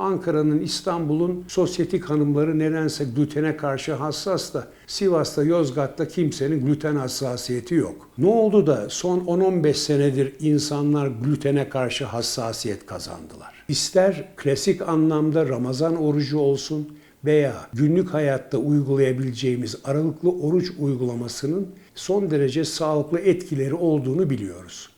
Ankara'nın, İstanbul'un sosyetik hanımları nedense glutene karşı hassas da Sivas'ta, Yozgat'ta kimsenin gluten hassasiyeti yok. Ne oldu da son 10-15 senedir insanlar glutene karşı hassasiyet kazandılar? İster klasik anlamda Ramazan orucu olsun veya günlük hayatta uygulayabileceğimiz aralıklı oruç uygulamasının son derece sağlıklı etkileri olduğunu biliyoruz.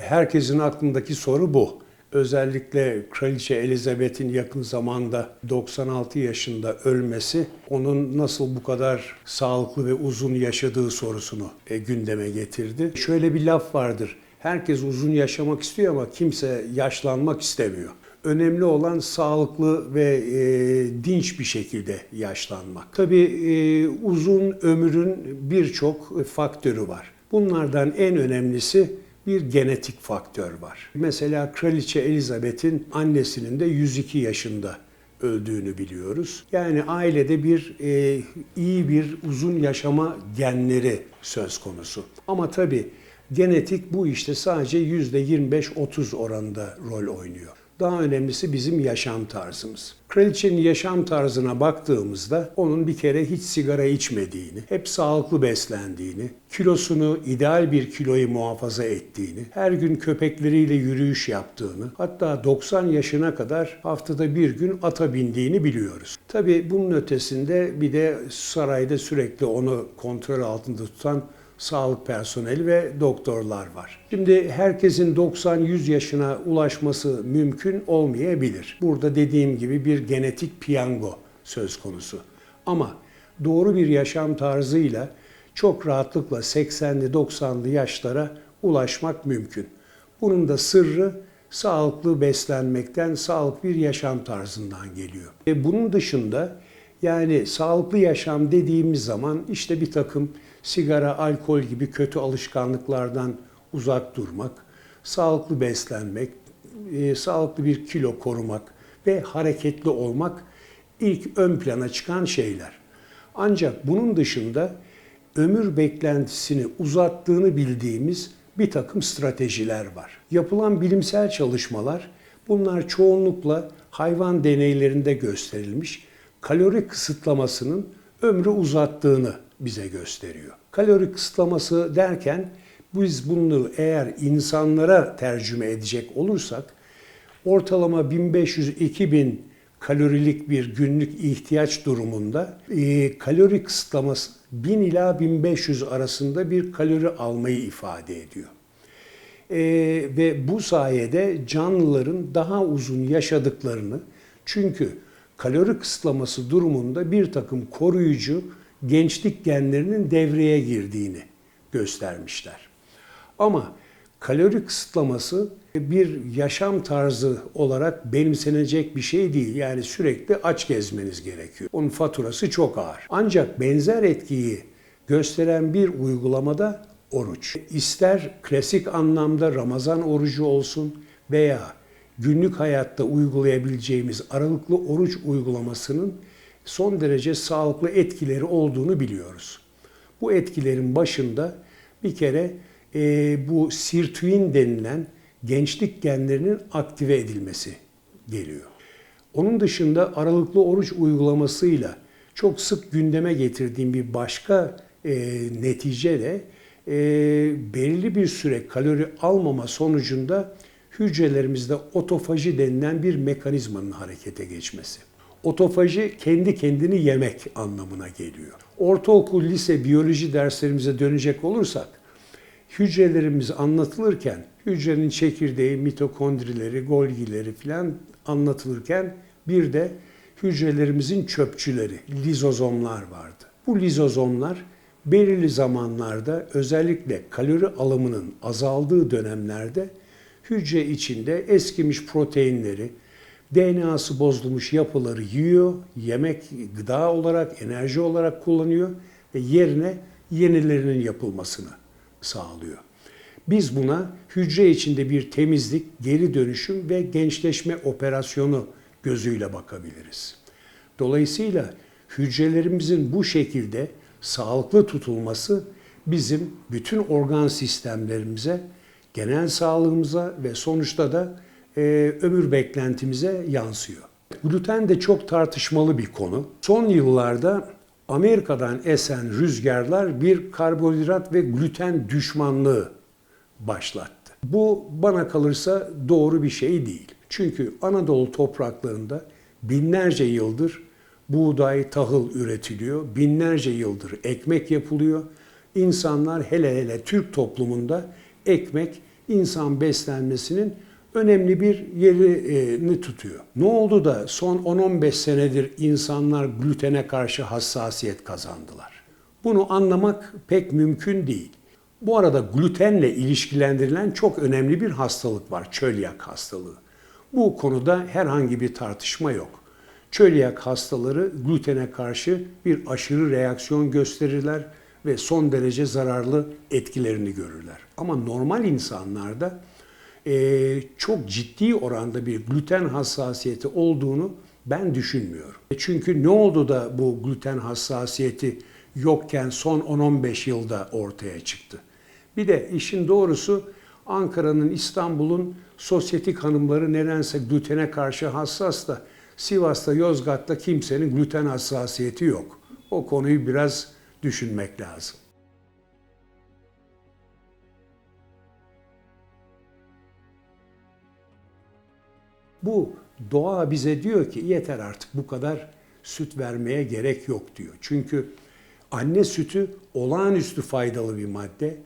Herkesin aklındaki soru bu. Özellikle Kraliçe Elizabeth'in yakın zamanda 96 yaşında ölmesi onun nasıl bu kadar sağlıklı ve uzun yaşadığı sorusunu e, gündeme getirdi. Şöyle bir laf vardır. Herkes uzun yaşamak istiyor ama kimse yaşlanmak istemiyor. Önemli olan sağlıklı ve e, dinç bir şekilde yaşlanmak. Tabii e, uzun ömrün birçok faktörü var. Bunlardan en önemlisi bir genetik faktör var. Mesela Kraliçe Elizabeth'in annesinin de 102 yaşında öldüğünü biliyoruz. Yani ailede bir e, iyi bir uzun yaşama genleri söz konusu. Ama tabii genetik bu işte sadece %25-30 oranında rol oynuyor. Daha önemlisi bizim yaşam tarzımız. Kraliçenin yaşam tarzına baktığımızda onun bir kere hiç sigara içmediğini, hep sağlıklı beslendiğini, kilosunu ideal bir kiloyu muhafaza ettiğini, her gün köpekleriyle yürüyüş yaptığını, hatta 90 yaşına kadar haftada bir gün ata bindiğini biliyoruz. Tabii bunun ötesinde bir de sarayda sürekli onu kontrol altında tutan sağlık personeli ve doktorlar var. Şimdi herkesin 90-100 yaşına ulaşması mümkün olmayabilir. Burada dediğim gibi bir genetik piyango söz konusu. Ama doğru bir yaşam tarzıyla çok rahatlıkla 80'li 90'lı yaşlara ulaşmak mümkün. Bunun da sırrı sağlıklı beslenmekten, sağlıklı bir yaşam tarzından geliyor. E bunun dışında yani sağlıklı yaşam dediğimiz zaman işte bir takım sigara, alkol gibi kötü alışkanlıklardan uzak durmak, sağlıklı beslenmek, e, sağlıklı bir kilo korumak ve hareketli olmak ilk ön plana çıkan şeyler. Ancak bunun dışında ömür beklentisini uzattığını bildiğimiz bir takım stratejiler var. Yapılan bilimsel çalışmalar bunlar çoğunlukla hayvan deneylerinde gösterilmiş kalori kısıtlamasının ömrü uzattığını bize gösteriyor. Kalori kısıtlaması derken biz bunu eğer insanlara tercüme edecek olursak ortalama 1500-2000 kalorilik bir günlük ihtiyaç durumunda e, kalori kısıtlaması 1000 ila 1500 arasında bir kalori almayı ifade ediyor. E, ve bu sayede canlıların daha uzun yaşadıklarını çünkü kalori kısıtlaması durumunda bir takım koruyucu gençlik genlerinin devreye girdiğini göstermişler. Ama kalori kısıtlaması bir yaşam tarzı olarak benimsenecek bir şey değil. Yani sürekli aç gezmeniz gerekiyor. Onun faturası çok ağır. Ancak benzer etkiyi gösteren bir uygulamada oruç. İster klasik anlamda Ramazan orucu olsun veya günlük hayatta uygulayabileceğimiz aralıklı oruç uygulamasının son derece sağlıklı etkileri olduğunu biliyoruz. Bu etkilerin başında bir kere e, bu sirtuin denilen gençlik genlerinin aktive edilmesi geliyor. Onun dışında aralıklı oruç uygulamasıyla çok sık gündeme getirdiğim bir başka e, netice de e, belirli bir süre kalori almama sonucunda hücrelerimizde otofaji denilen bir mekanizmanın harekete geçmesi. Otofaji kendi kendini yemek anlamına geliyor. Ortaokul, lise biyoloji derslerimize dönecek olursak hücrelerimiz anlatılırken hücrenin çekirdeği, mitokondrileri, golgileri filan anlatılırken bir de hücrelerimizin çöpçüleri, lizozomlar vardı. Bu lizozomlar belirli zamanlarda özellikle kalori alımının azaldığı dönemlerde hücre içinde eskimiş proteinleri, DNA'sı bozulmuş yapıları yiyor, yemek, gıda olarak, enerji olarak kullanıyor ve yerine yenilerinin yapılmasını sağlıyor. Biz buna hücre içinde bir temizlik, geri dönüşüm ve gençleşme operasyonu gözüyle bakabiliriz. Dolayısıyla hücrelerimizin bu şekilde sağlıklı tutulması bizim bütün organ sistemlerimize genel sağlığımıza ve sonuçta da e, ömür beklentimize yansıyor. Gluten de çok tartışmalı bir konu. Son yıllarda Amerika'dan esen rüzgarlar bir karbonhidrat ve gluten düşmanlığı başlattı. Bu bana kalırsa doğru bir şey değil. Çünkü Anadolu topraklarında binlerce yıldır buğday, tahıl üretiliyor. Binlerce yıldır ekmek yapılıyor. İnsanlar hele hele Türk toplumunda ekmek insan beslenmesinin önemli bir yerini tutuyor. Ne oldu da son 10-15 senedir insanlar glutene karşı hassasiyet kazandılar? Bunu anlamak pek mümkün değil. Bu arada glutenle ilişkilendirilen çok önemli bir hastalık var, çölyak hastalığı. Bu konuda herhangi bir tartışma yok. Çölyak hastaları glutene karşı bir aşırı reaksiyon gösterirler ve son derece zararlı etkilerini görürler. Ama normal insanlarda eee, çok ciddi oranda bir gluten hassasiyeti olduğunu ben düşünmüyorum. E Çünkü ne oldu da bu gluten hassasiyeti yokken son 10-15 yılda ortaya çıktı? Bir de işin doğrusu Ankara'nın, İstanbul'un sosyetik hanımları nedense glutene karşı hassas da Sivas'ta, Yozgat'ta kimsenin gluten hassasiyeti yok. O konuyu biraz düşünmek lazım. Bu doğa bize diyor ki yeter artık bu kadar süt vermeye gerek yok diyor. Çünkü anne sütü olağanüstü faydalı bir madde.